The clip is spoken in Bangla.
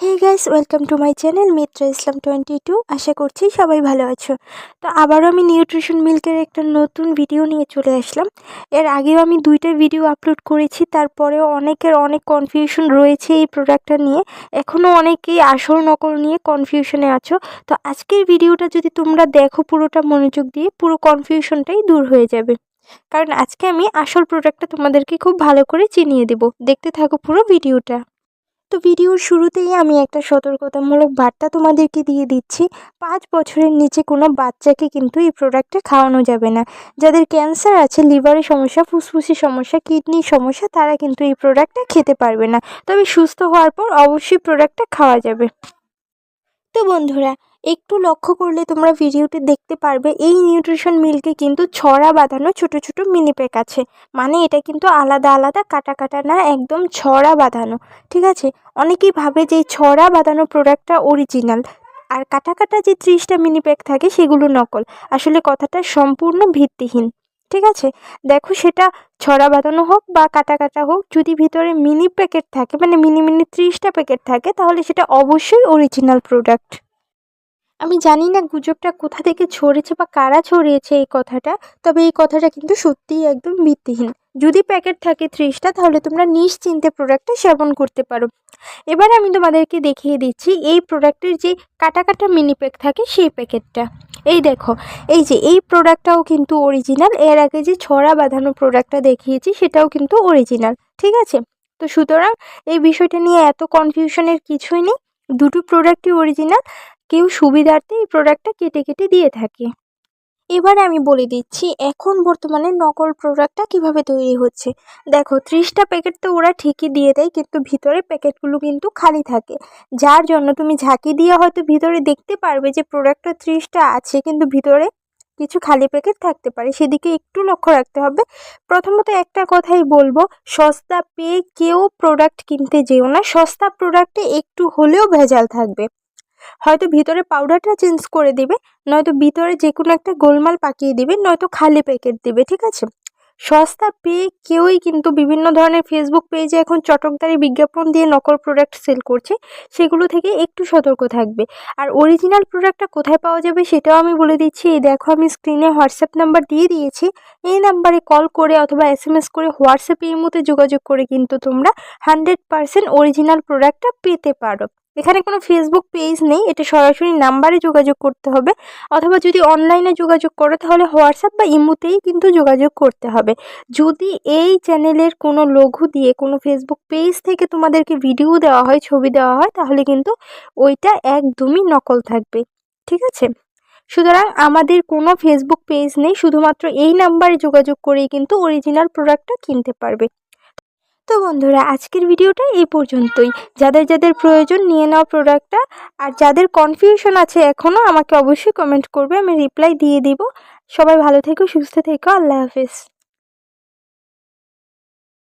Hey guys welcome to my channel Mitra Islam twenty two আশা করছি সবাই ভালো আছো। তো আবারও আমি নিউট্রিশন মিল্কের একটা নতুন ভিডিও নিয়ে চলে আসলাম। এর আগেও আমি দুইটা ভিডিও আপলোড করেছি, তারপরেও অনেকের অনেক কনফিউশন রয়েছে এই প্রোডাক্টটা নিয়ে। এখনও অনেকেই আসল নকল নিয়ে কনফিউশনে আছো। তো আজকের ভিডিওটা যদি তোমরা দেখো পুরোটা মনোযোগ দিয়ে, পুরো কনফিউশনটাই দূর হয়ে যাবে। কারণ আজকে আমি আসল প্রোডাক্টটা তোমাদেরকে খুব ভালো করে চিনিয়ে দেব। দেখতে থাকো পুরো ভিডিওটা তো ভিডিওর শুরুতেই আমি একটা সতর্কতামূলক বার্তা তোমাদেরকে দিয়ে দিচ্ছি। পাঁচ বছরের নিচে কোনো বাচ্চাকে কিন্তু এই প্রোডাক্টটা খাওয়ানো যাবে না। যাদের ক্যান্সার আছে লিভারের সমস্যা ফুসফুসের সমস্যা কিডনির সমস্যা, তারা কিন্তু এই প্রোডাক্টটা খেতে পারবে না। তবে সুস্থ হওয়ার পর অবশ্যই প্রোডাক্টটা খাওয়া যাবে। তো বন্ধুরা একটু লক্ষ্য করলে তোমরা ভিডিওটি দেখতে পারবে, এই নিউট্রিশন মিল্কে কিন্তু ছড়া বাঁধানো ছোট ছোট মিনি প্যাক আছে। মানে এটা কিন্তু আলাদা আলাদা, কাটা কাটা না, একদম ছড়া বাঁধানো। ঠিক আছে? অনেকেই ভাবে যে ছড়া বাঁধানো প্রোডাক্টটা অরিজিনাল। আর কাটা কাটা যে ত্রিশটা মিনি প্যাক থাকে সেগুলো নকল। আসলে কথাটা সম্পূর্ণ ভিত্তিহীন। ঠিক আছে? দেখো সেটা ছড়া বাঁধানো হোক বা কাটা কাটা হোক, যদি ভিতরে মিনি প্যাকেট থাকে মানে মিনি মিনি ত্রিশটা প্যাকেট থাকে, তাহলে সেটা অবশ্যই অরিজিনাল প্রোডাক্ট। আমি জানি না গুজবটা কোথা থেকে ছড়েছে বা কারা ছড়িয়েছে এই কথাটা, তবে এই কথাটা কিন্তু সত্যিই একদম ভিত্তিহীন। যদি প্যাকেট থাকে ত্রিশটা, তাহলে তোমরা নিশ্চিন্তে প্রোডাক্টটা সেবন করতে পারো। এবার আমি তোমাদেরকে দেখিয়ে দিচ্ছি এই প্রোডাক্টের যে কাটা কাটা মিনি প্যাক থাকে সেই প্যাকেটটা। এই দেখো, এই যে, এই প্রোডাক্টটাও কিন্তু অরিজিনাল এর আগে যে ছড়া বাঁধানো প্রোডাক্টটা দেখিয়েছি, সেটাও কিন্তু অরিজিনাল ঠিক আছে? তো সুতরাং এই বিষয়টা নিয়ে এত কনফিউশনের কিছুই নেই। দুটো প্রোডাক্টই অরিজিনাল কেউ সুবিধার্থে এই প্রোডাক্টটা কেটে কেটে দিয়ে থাকে। এবারে আমি বলে দিচ্ছি, এখন বর্তমানে নকল প্রোডাক্টটা কীভাবে তৈরি হচ্ছে। দেখো, ত্রিশটা প্যাকেট তো ওরা ঠিকই দিয়ে দেয়, কিন্তু ভিতরে প্যাকেটগুলো কিন্তু খালি থাকে। যার জন্য তুমি ঝাঁকি দিয়ে হয়তো ভিতরে দেখতে পারবে যে প্রোডাক্টটা ত্রিশটা আছে, কিন্তু ভিতরে কিছু খালি প্যাকেট থাকতে পারে। সেদিকে একটু লক্ষ্য রাখতে হবে। প্রথমত একটা কথাই বলব, সস্তা পেয়ে কেউ প্রোডাক্ট কিনতে যেও না। সস্তা প্রোডাক্টে একটু হলেও ভেজাল থাকবে। হয়তো ভিতরে পাউডারটা চেঞ্জ করে দিবে, নয়তো ভিতরে যে কোনো একটা গোলমাল পাকিয়ে দিবে, নয়তো খালি প্যাকেট দিবে, ঠিক আছে? সস্তা পেয়ে কেউই কিন্তু বিভিন্ন ধরনের ফেসবুক পেজে এখন চটকদারি বিজ্ঞাপন দিয়ে নকল প্রোডাক্ট সেল করছে, সেগুলো থেকে একটু সতর্ক থাকবে। আর অরিজিনাল প্রোডাক্টটা কোথায় পাওয়া যাবে সেটাও আমি বলে দিচ্ছি। এই দেখো, আমি স্ক্রিনে হোয়াটসঅ্যাপ নাম্বার দিয়ে দিয়েছি। এই নাম্বারে কল করে অথবা এস এম এস করে হোয়াটসঅ্যাপে এই মতো যোগাযোগ করে কিন্তু তোমরা হান্ড্রেড পারসেন্ট অরিজিনাল প্রোডাক্টটা পেতে পারো। এখানে কোনো ফেসবুক পেজ নেই, এটা সরাসরি নাম্বারে যোগাযোগ করতে হবে। অথবা যদি অনলাইনে যোগাযোগ করো, তাহলে হোয়াটসঅ্যাপ বা ইমুতেই কিন্তু যোগাযোগ করতে হবে। যদি এই চ্যানেলের কোনো লঘু দিয়ে কোনো ফেসবুক পেজ থেকে তোমাদেরকে ভিডিও দেওয়া হয়, ছবি দেওয়া হয়, তাহলে কিন্তু ওইটা একদমই নকল থাকবে। ঠিক আছে? সুতরাং আমাদের কোনো ফেসবুক পেজ নেই, শুধুমাত্র এই নাম্বারে যোগাযোগ করেই কিন্তু অরিজিনাল প্রোডাক্টটা কিনতে পারবে। তো বন্ধুরা, আজকের ভিডিওটা এই পর্যন্তই। যাদের যাদের প্রয়োজন নিয়ে নাও প্রোডাক্টটা আর যাদের কনফিউশন আছে এখনও আমাকে অবশ্যই কমেন্ট করবে, আমি রিপ্লাই দিয়ে দিব। সবাই ভালো থেকো, সুস্থ থেকো, আল্লাহ হাফিজ।